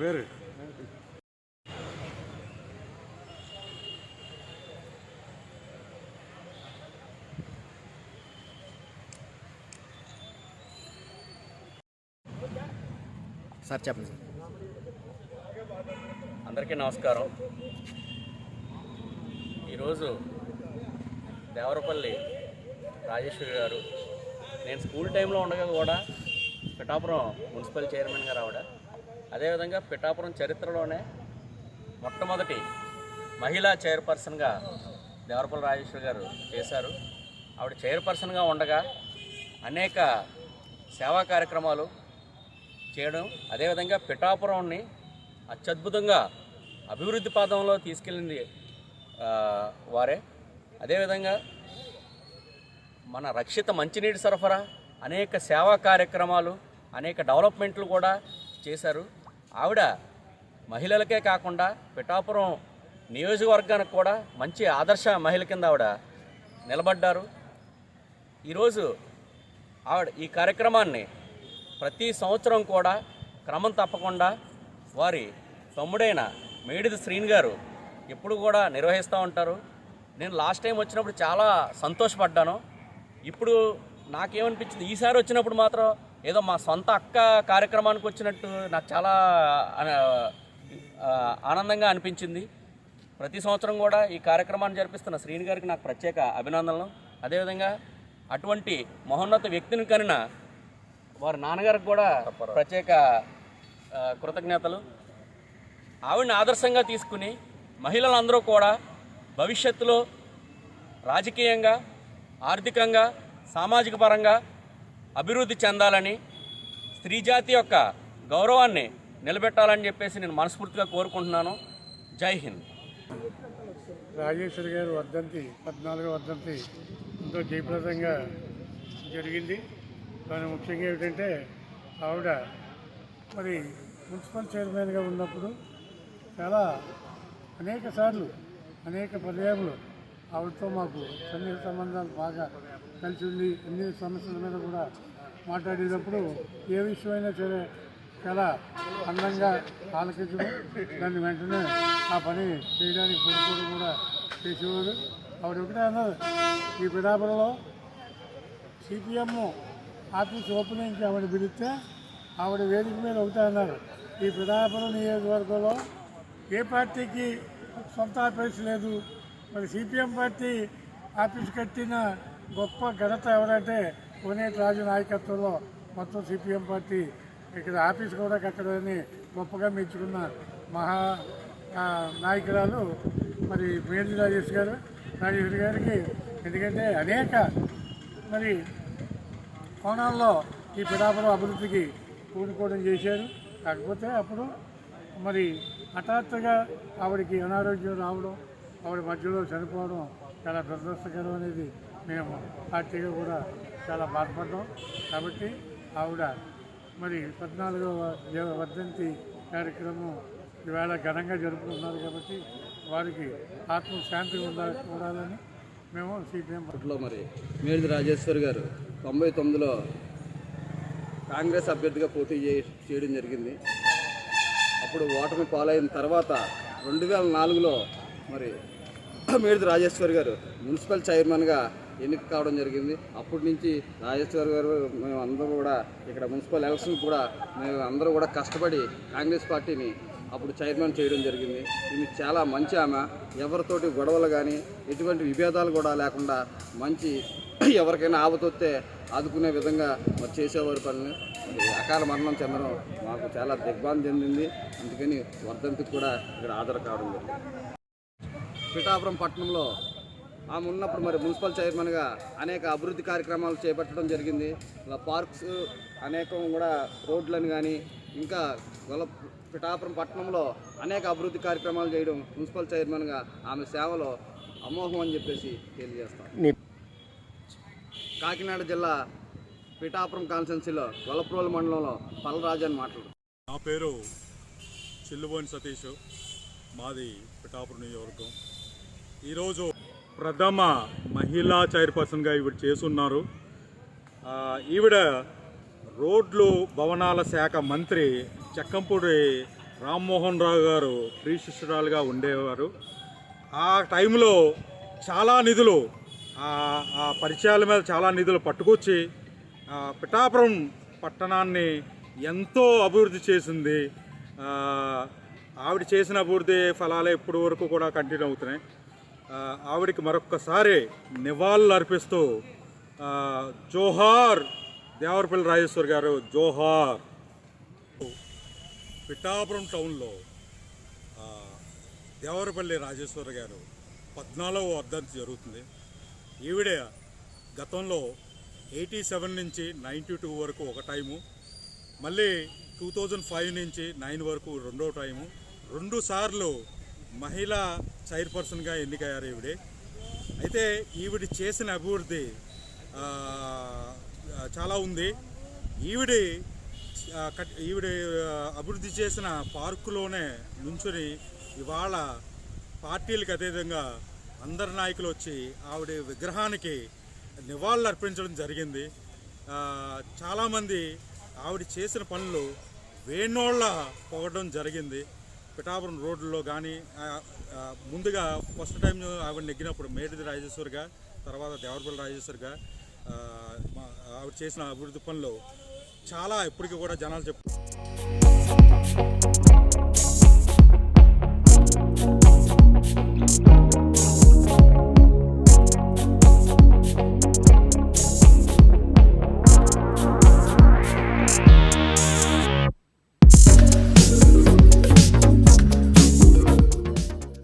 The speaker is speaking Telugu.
వేరు. సార్ చెప్పండి సార్. అందరికీ నమస్కారం. ఈరోజు దేవరపల్లి రాజేశ్వరి గారు నేను స్కూల్ టైంలో ఉండగా కూడా పిఠాపురం మున్సిపల్ చైర్మన్ గారు ఆవిడ అదేవిధంగా పిఠాపురం చరిత్రలోనే మొట్టమొదటి మహిళా చైర్పర్సన్గా దేవరపల్లి రాజేశ్వరి గారు చేశారు. ఆవిడ చైర్పర్సన్గా ఉండగా అనేక సేవా కార్యక్రమాలు చేయడం అదేవిధంగా పిఠాపురంని అత్యద్భుతంగా అభివృద్ధి పాదంలో తీసుకెళ్ళింది వారే. అదేవిధంగా మన రక్షిత మంచినీటి సరఫరా అనేక సేవా కార్యక్రమాలు అనేక డెవలప్మెంట్లు కూడా చేశారు. ఆవిడ మహిళలకే కాకుండా పిఠాపురం నియోజకవర్గానికి కూడా మంచి ఆదర్శ మహిళ కింద ఆవిడ నిలబడ్డారు. ఈరోజు ఆవిడ ఈ కార్యక్రమాన్ని ప్రతి సంవత్సరం కూడా క్రమం తప్పకుండా వారి తమ్ముడైన మేడిది శ్రీని గారు ఎప్పుడు కూడా నిర్వహిస్తూ ఉంటారు. నేను లాస్ట్ టైం వచ్చినప్పుడు చాలా సంతోషపడ్డాను. ఇప్పుడు నాకేమనిపించింది ఈసారి వచ్చినప్పుడు మాత్రం ఏదో మా సొంత అక్క కార్యక్రమానికి వచ్చినట్టు నాకు చాలా ఆనందంగా అనిపించింది. ప్రతి సంవత్సరం కూడా ఈ కార్యక్రమాన్ని జరిపిస్తున్న శ్రీని గారికి నాకు ప్రత్యేక అభినందనలు. అదేవిధంగా అటువంటి మహోన్నత వ్యక్తిని కనిన వారి నాన్నగారికి కూడా ప్రత్యేక కృతజ్ఞతలు. ఆవిడని ఆదర్శంగా తీసుకుని మహిళలందరూ కూడా భవిష్యత్తులో రాజకీయంగా ఆర్థికంగా సామాజిక పరంగా అభివృద్ధి చెందాలని స్త్రీ జాతి యొక్క గౌరవాన్ని నిలబెట్టాలని చెప్పేసి నేను మనస్ఫూర్తిగా కోరుకుంటున్నాను. జై హింద్. రాజేశ్వరి గారు వర్ధంతి పద్నాలుగో వర్ధంతి ఎంతో జయప్రదంగా జరిగింది. దాని ముఖ్యంగా ఏమిటంటే ఆవిడ మరి మున్సిపల్ చైర్మన్గా ఉన్నప్పుడు చాలా అనేక సార్లు అనేక పర్యాయములు ఆవిడతో మాకు సన్నిహిత సంబంధాలు బాగా కలిసి ఉండి ఎన్ని సమస్యల మీద కూడా మాట్లాడేటప్పుడు ఏ విషయమైనా సరే చాలా అందంగా ఆలకించడం దాన్ని వెంటనే ఆ పని చేయడానికి పూనుకోవడం కూడా చేసేవారు. ఆవిడ ఒకటే అన్నారు ఈ పిడాపురంలో సిపిఎం ఆఫీస్ ఓపెనింగ్కి ఆవిడ పిలిస్తే ఆవిడ వేదిక మీద ఒకటే అన్నారు ఈ పిడాపురం నియోజకవర్గంలో ఏ పార్టీకి సొంత ఆఫీస్ లేదు. మరి సిపిఎం పార్టీ ఆఫీస్ కట్టిన గొప్ప ఘనత ఎవరంటే కోనేటి రాజు నాయకత్వంలో మొత్తం సిపిఎం పార్టీ. ఇక్కడ ఆఫీస్ కూడా కట్టడాన్ని గొప్పగా మెచ్చుకున్న మహా నాయకురాలు మరి మేడి రాజేష్ గారు. రాజేశ్వరి గారికి ఎందుకంటే అనేక మరి కోణాల్లో ఈ పిడాపురం అభివృద్ధికి కూడుకోవడం చేశారు. కాకపోతే అప్పుడు మరి హఠాత్తుగా ఆవిడకి అనారోగ్యం రావడం ఆవిడ మధ్యలో చనిపోవడం చాలా దురదృష్టకరం అనేది మేము పార్టీగా కూడా చాలా బాధపడ్డాం. కాబట్టి ఆవిడ మరి పద్నాలుగవ వర్ధంతి కార్యక్రమం ఈవేళ ఘనంగా జరుపుకుంటున్నారు కాబట్టి వారికి ఆత్మశాంతి ఉండాలి ఉండాలని మేము సిపిఎం పార్టీలో మరి మేడి రాజేశ్వర్ గారు తొంభై తొమ్మిదిలో కాంగ్రెస్ అభ్యర్థిగా పోటీ చే చేయడం జరిగింది. అప్పుడు ఓటమి పాలైన తర్వాత రెండు వేల నాలుగులో మరి మేడిది రాజేశ్వర్ గారు మున్సిపల్ చైర్మన్గా ఎన్నిక కావడం జరిగింది. అప్పటి నుంచి రాజేశ్వర్ గారు మేము అందరూ కూడా ఇక్కడ మున్సిపల్ ఎలక్షన్ కూడా మేము అందరూ కూడా కష్టపడి కాంగ్రెస్ పార్టీని అప్పుడు చైర్మన్ చేయడం జరిగింది. ఈమె చాలా మంచి ఆమె. ఎవరితోటి గొడవలు కానీ ఎటువంటి విభేదాలు కూడా లేకుండా మంచి ఎవరికైనా ఆపతొస్తే ఆదుకునే విధంగా మరి చేసేవారు పనులు అకాల మరణం చెందడం మాకు చాలా దిగ్భాంతి చెందింది. అందుకని వర్ధంతికి కూడా ఇక్కడ ఆధార కావడం జరిగింది. పిఠాపురం పట్టణంలో ఆమె ఉన్నప్పుడు మరి మున్సిపల్ చైర్మన్గా అనేక అభివృద్ధి కార్యక్రమాలు చేపట్టడం జరిగింది. ఇలా పార్క్స్ అనేకం కూడా రోడ్లను కానీ ఇంకా గొల్ల పిఠాపురం పట్టణంలో అనేక అభివృద్ధి కార్యక్రమాలు చేయడం మున్సిపల్ చైర్మన్గా ఆమె సేవలో అమోఘం అని చెప్పేసి తెలియజేస్తాం. కాకినాడ జిల్లా పిఠాపురం కాన్స్టెన్సీలో గొల్లప్రోలు మండలంలో పల్లరాజు అని మాట్లాడు నా పేరు చిల్లుబోని సతీష్. మాది పిఠాపురం నియోజకవర్గం. ఈరోజు ప్రథమ మహిళా చైర్పర్సన్గా ఈవిడ చేస్తున్నారు ఈవిడ రోడ్లు భవనాల శాఖ మంత్రి చెక్కంపూడి రామ్మోహన్ రావు గారు ప్రీ శిష్యురాలుగా ఉండేవారు. ఆ టైంలో చాలా నిధులు ఆ- పరిచయాల మీద చాలా నిధులు పట్టుకొచ్చి పిఠాపురం పట్టణాన్ని ఎంతో అభివృద్ధి చేసింది. ఆవిడ చేసిన అభివృద్ధి ఫలాలు ఇప్పటి వరకు కూడా కంటిన్యూ అవుతున్నాయి. ఆవిడకి మరొక్కసారి నివాళులు అర్పిస్తూ జోహార్ దేవరపల్లి రాజేశ్వర్ గారు జోహార్. పిఠాపురం టౌన్లో దేవరపల్లి రాజేశ్వర్ గారు పద్నాలుగవ వర్ధంతి జరుగుతుంది. ఈవిడ గతంలో ఎయిటీ సెవెన్ నుంచి నైంటీ టూ వరకు ఒక టైము మళ్ళీ టూ థౌజండ్ ఫైవ్ నుంచి నైన్ వరకు రెండో టైము. రెండు సార్లు మహిళా చైర్పర్సన్గా ఎన్నికయ్యారు ఈవిడే. అయితే ఈవిడ చేసిన అభివృద్ధి చాలా ఉంది. ఈవిడి ఈవిడి ఈవిడ అభివృద్ధి చేసిన పార్కులోనే నుంచుని ఇవాళ పార్టీలకు అదేవిధంగా అందరి నాయకులు వచ్చి ఆవిడ విగ్రహానికి నివాళులు అర్పించడం జరిగింది. చాలామంది ఆవిడ చేసిన పనులు వేణోళ్ళ పొగడం జరిగింది. పిఠాపురం రోడ్లలో కానీ ముందుగా ఫస్ట్ టైం ఆవిడ నెగ్గినప్పుడు మేడిది రాజేశ్వర్గా తర్వాత దేవరపల్లి రాజేశ్వర్గా ఆవిడ చేసిన అభివృద్ధి పనులు చాలా ఇప్పటికీ కూడా జనాలు చెప్తారు